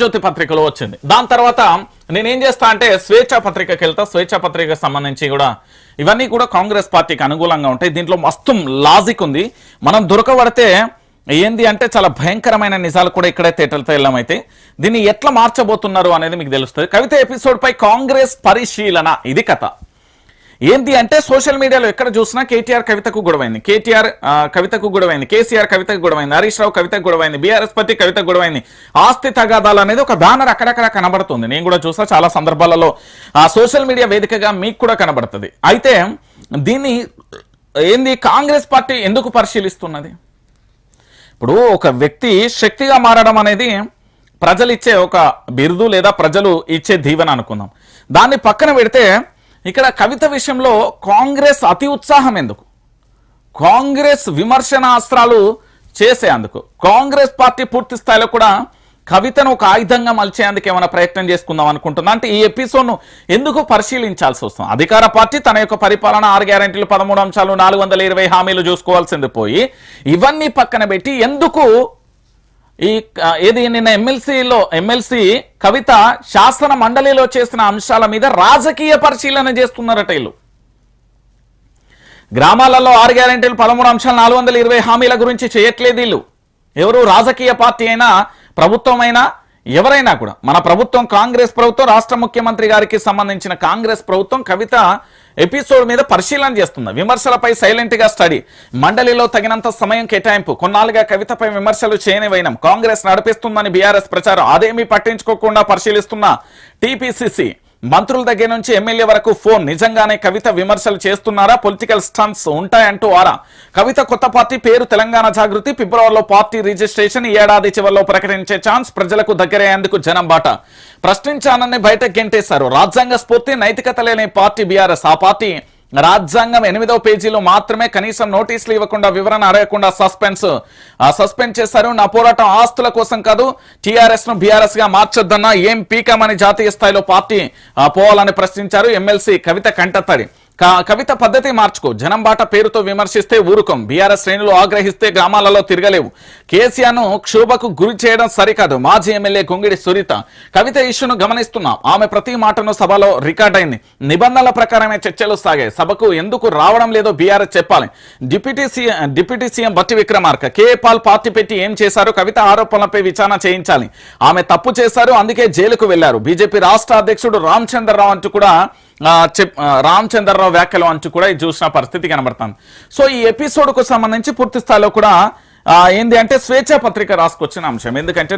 జ్యోతి పత్రికలో వచ్చింది. దాని తర్వాత నేనేం చేస్తా అంటే స్వేచ్ఛ పత్రికకి వెళ్తా. స్వేచ్ఛ పత్రికకు సంబంధించి కూడా ఇవన్నీ కూడా కాంగ్రెస్ పార్టీకి అనుకూలంగా ఉంటాయి. దీంట్లో మస్తు లాజిక్ ఉంది. మనం దొరకబడితే ఏంది అంటే చాలా భయంకరమైన నిజాలు కూడా ఇక్కడే తేటలతో వెళ్ళమైతే దీన్ని ఎట్లా మార్చబోతున్నారు అనేది మీకు తెలుస్తుంది. కవిత ఎపిసోడ్ పై కాంగ్రెస్ పరిశీలన. ఇది కథ. ఏంటి అంటే సోషల్ మీడియాలో ఎక్కడ చూసినా కేటీఆర్ కవితకు గొడవైంది. కేటీఆర్ కవితకు గొడవైంది. కేసీఆర్ కవితకు గొడవైంది. హరీష్ రావు కవితకు గొడవైంది. బీఆర్ఎస్ పార్టీ కవితకు గొడవైంది. ఆస్తి తగాదాలు అనేది ఒక బ్యానర్ అక్కడక్కడ కనబడుతుంది. నేను కూడా చూసా చాలా సందర్భాలలో. ఆ సోషల్ మీడియా వేదికగా మీకు కూడా కనబడుతుంది. అయితే దీన్ని ఏంది కాంగ్రెస్ పార్టీ ఎందుకు పరిశీలిస్తున్నది? ఇప్పుడు ఒక వ్యక్తి శక్తిగా మారడం అనేది ప్రజలు ఇచ్చే ఒక బిరుదు లేదా ప్రజలు ఇచ్చే దీవెన అనుకుందాం. దాన్ని పక్కన పెడితే ఇక్కడ కవిత విషయంలో కాంగ్రెస్ అతి ఉత్సాహం ఎందుకు? కాంగ్రెస్ విమర్శనాస్త్రాలు చేసేందుకు కాంగ్రెస్ పార్టీ పూర్తి స్థాయిలో కూడా కవితను ఒక ఆయుధంగా మలిచేందుకు ఏమైనా ప్రయత్నం చేసుకుందాం అనుకుంటున్నా? అంటే ఈ ఎపిసోడ్ను ఎందుకు పరిశీలించాల్సి వస్తుంది? అధికార పార్టీ తన యొక్క పరిపాలన ఆరు గ్యారెంటీలు పదమూడు అంశాలు నాలుగు వందల ఇరవై హామీలు చూసుకోవాల్సింది పోయి ఇవన్నీ పక్కన పెట్టి ఎందుకు ఈ ఏది? నిన్న ఎమ్మెల్సీలో ఎమ్మెల్సీ కవిత శాసన మండలిలో చేసిన అంశాల మీద రాజకీయ పరిశీలన చేస్తున్నారట వీళ్ళు. గ్రామాలలో ఆరు గ్యారెంటీలు పదమూడు అంశాలు నాలుగు వందల ఇరవై హామీల గురించి చేయట్లేదు వీళ్ళు. ఎవరు రాజకీయ పార్టీ అయినా ప్రభుత్వం అయినా ఎవరైనా కూడా. మన ప్రభుత్వం కాంగ్రెస్ ప్రభుత్వం రాష్ట్ర ముఖ్యమంత్రి గారికి సంబంధించిన కాంగ్రెస్ ప్రభుత్వం కవిత ఎపిసోడ్ మీద పరిశీలన చేస్తుంది విమర్శలపై సైలెంట్గా స్టడీ. మండలిలో తగినంత సమయం కేటాయింపు. కొన్నాళ్ళుగా కవితపై విమర్శలు చేయనివైనం కాంగ్రెస్ నడిపిస్తుందని బీఆర్ఎస్ ప్రచారం. అదేమీ పట్టించుకోకుండా పరిశీలిస్తున్న టీపీసీసీ. మంత్రుల దగ్గర నుంచి ఎమ్మెల్యే వరకు ఫోన్. నిజంగానే కవిత విమర్శలు చేస్తున్నారా? పొలిటికల్ స్టన్స్ ఉంటాయంటూ ఆరా? కవిత కొత్త పార్టీ పేరు తెలంగాణ జాగృతి. ఫిబ్రవరిలో పార్టీ రిజిస్ట్రేషన్. ఈ ఏడాది చివరిలో ప్రకటించే ఛాన్స్ ప్రజలకు దగ్గరయ్యేందుకు జనం బాట. ప్రశ్నించానని బయటకు గెంటేశారు. రాజ్యాంగ స్ఫూర్తి నైతికత లేని పార్టీ బీఆర్ఎస్. ఆ పార్టీ రాజ్యాంగం ఎనిమిదవ పేజీలో మాత్రమే కనీసం నోటీసులు ఇవ్వకుండా వివరణ అడగకుండా సస్పెన్స్. సస్పెండ్ చేశారు. నా పోరాటం ఆస్తుల కోసం కాదు టీఆర్ఎస్ను బీఆర్ఎస్గా మార్చొద్దన్నా ఏం పీకామని జాతీయ స్థాయిలో పార్టీ ఆ, పోవాలని ప్రశ్నించారు ఎమ్మెల్సీ కవిత కంటతడి. కవిత పద్ధతి మార్చుకో. జనం బాట పేరుతో విమర్శిస్తే ఊరుకోం. బీఆర్ఎస్ శ్రేణులు ఆగ్రహిస్తే గ్రామాలలో తిరగలేవు. కేసీఆర్ను క్షోభకు గురి చేయడం సరికాదు. మాజీ ఎమ్మెల్యే గొంగిడి సునీత. కవిత ఇష్యూను గమనిస్తున్నాం. ఆమె ప్రతి మాటను సభలో రికార్డ్ అయింది. నిబంధనల ప్రకారమే చర్చలు సాగాయి. సభకు ఎందుకు రావడం లేదో బీఆర్ఎస్ చెప్పాలి. డిప్యూటీ సీఎం డిప్యూటీ సీఎం బట్టి విక్రమార్క. కే. పాల్ పార్టీ పెట్టి ఏం చేశారు? కవిత ఆరోపణలపై విచారణ చేయించాలి. ఆమె తప్పు చేశారు. అందుకే జైలుకు వెళ్ళారు. బీజేపీ రాష్ట్ర అధ్యక్షుడు రామచంద్రరావు అంటూ కూడా చెప్ ఆ, రామచంద్రరావు వ్యాఖ్యలు అంటూ కూడా ఇది చూసిన పరిస్థితి కనబడుతుంది. సో ఈ ఎపిసోడ్కు సంబంధించి పూర్తి స్థాయిలో కూడా ఏంటి ఏంది అంటే స్వేచ్ఛ పత్రిక రాసుకొచ్చిన అంశం. ఎందుకంటే